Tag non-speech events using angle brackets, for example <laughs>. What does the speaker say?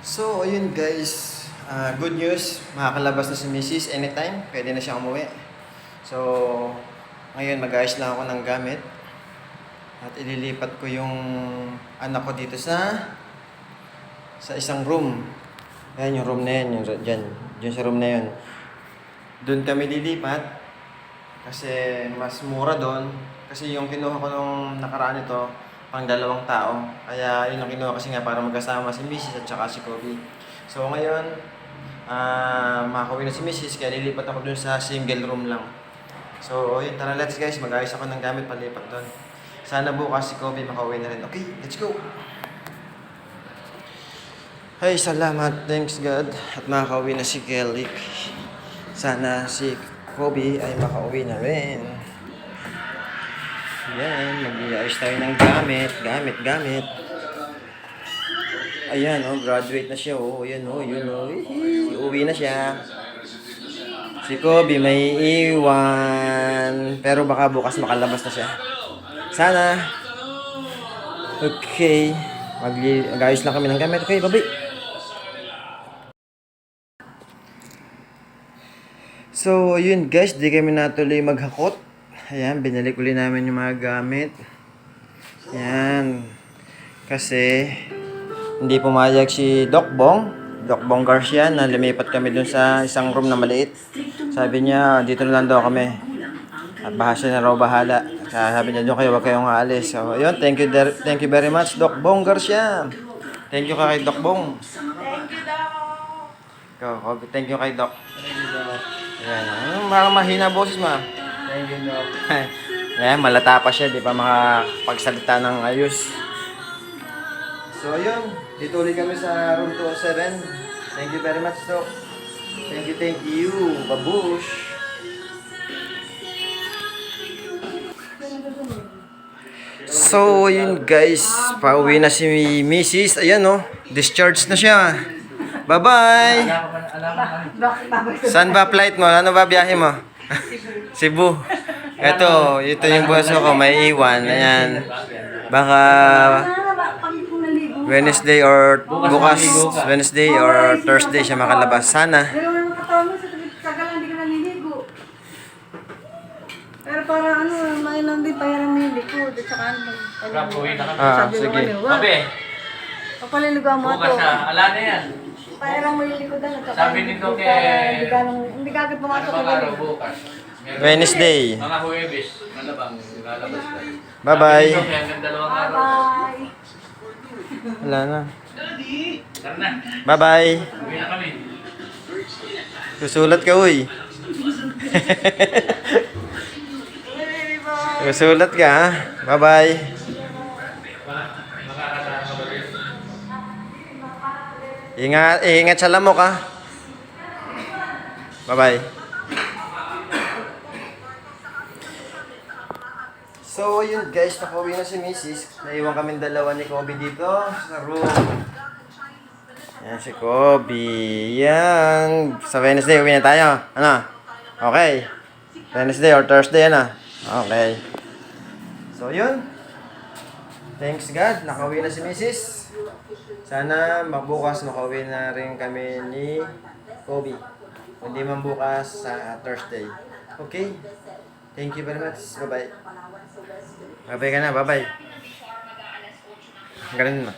So, ayun guys. Ah, good news. Makakalabas na si Mrs. anytime. Pwede na siyang umuwi. So, ngayon mag-ayos lang ako ng gamit. At ililipat ko yung anak ko dito sa sa isang room. Ayan yung room na yan. Yung, dyan. Dyan sa room na yun. Doon kami lilipat. Kasi mas mura doon. Kasi yung kinuha ko nung nakaraan ito, pang dalawang tao. Kaya yun ang kinuha kasi nga para magkasama si Mrs. at saka si Kobe. So ngayon, ah makakauwi na si Mrs. Kaya lilipat ako dun sa single room lang. So yun, tara let's guys, mag-ayos ako ng gamit palipat doon. Sana bukas si Kobe makauwi na rin. Okay, let's go! Ay, salamat. Thanks God. At makakauwi na si Kelly. Sana si Kobe ay makauwi na rin. Yan, mag-iayos tayo ng gamit, gamit, gamit. Ayan, oh, graduate na siya, oh. Ayan, oh, yun, oh. Hihi, Uwi na siya. Si Kobe may iwan. Pero baka bukas makalabas na siya. Sana. Okay. Mag- mag-ayos lang kami ng gamit. Okay, babi. So, yun guys, di kami natuloy maghakot. Ayan, binalik uli namin yung mga gamit. Ayan. Kasi, hindi pumayag si Doc Bong, Doc Bong Garcia, na lumipat kami dun sa isang room na maliit. Sabi niya, dito na lang daw kami. At bahasa na raw bahala. Kaya sabi niya, doon kayo, huwag kayong aalis. So, yun, thank you, thank you very much, Doc Bong Garcia. Thank you kay Doc Bong. Thank you daw. Ikaw, Thank you kay Doc. Ayan, parang mahina boses mo. <laughs> Ayan, malata pa siya, di pa makapagsalita ng ayos. So, ayun. Dito ulit kami sa room 207. Thank you very much, Doc. Thank you, thank you. Babush. So, ayun guys. Pauwi na si Mrs. Ayan, oh. Discharged na siya. Bye-bye. Saan ba flight mo? Ano ba biyahe mo? Cebu. Ito, ito yung bunso ko, may iwan. Ayan. Baka Wednesday or bukas, Wednesday or Thursday siya makalabas. Sana. Pero para ano, mainam din pa yan ang nilikod. At saka ano, Rap, uwi na kami. Ah, sige. ano, Papaliligaw mo bukas ito. na. Ala na yan. Parang may likodan. at saka Sabi nito kay- ka- Hindi ka nang- hindi ka agad Ano pumasok bang araw bukas? Meron- Wednesday. Mga Huwebes. Ano bang lalabas ka? Bye-bye. Sabi nito, hanggang dalawang araw. Bye. Wala na. Tara na. Bye-bye. Uwi na kami. Susulat ka, uy. <laughs> Susulat ka, ha? Bye-bye. Ingat, ingat sa lamok, ha? Bye-bye. So, yun guys, nakauwi na si Mrs. Naiwan kami dalawa ni Kobe dito sa room. Yan si Kobe. Yan. Sa Wednesday, uwi na tayo. Ano? Okay. Wednesday or Thursday, ano? Okay. So, yun. Thanks God, nakauwi na si Mrs. Sana mabukas makauwi na rin kami ni Kobe. Hindi man bukas sa Thursday. Okay? Thank you very much. Bye-bye. Bye-bye ka na. Bye-bye. Ganun na.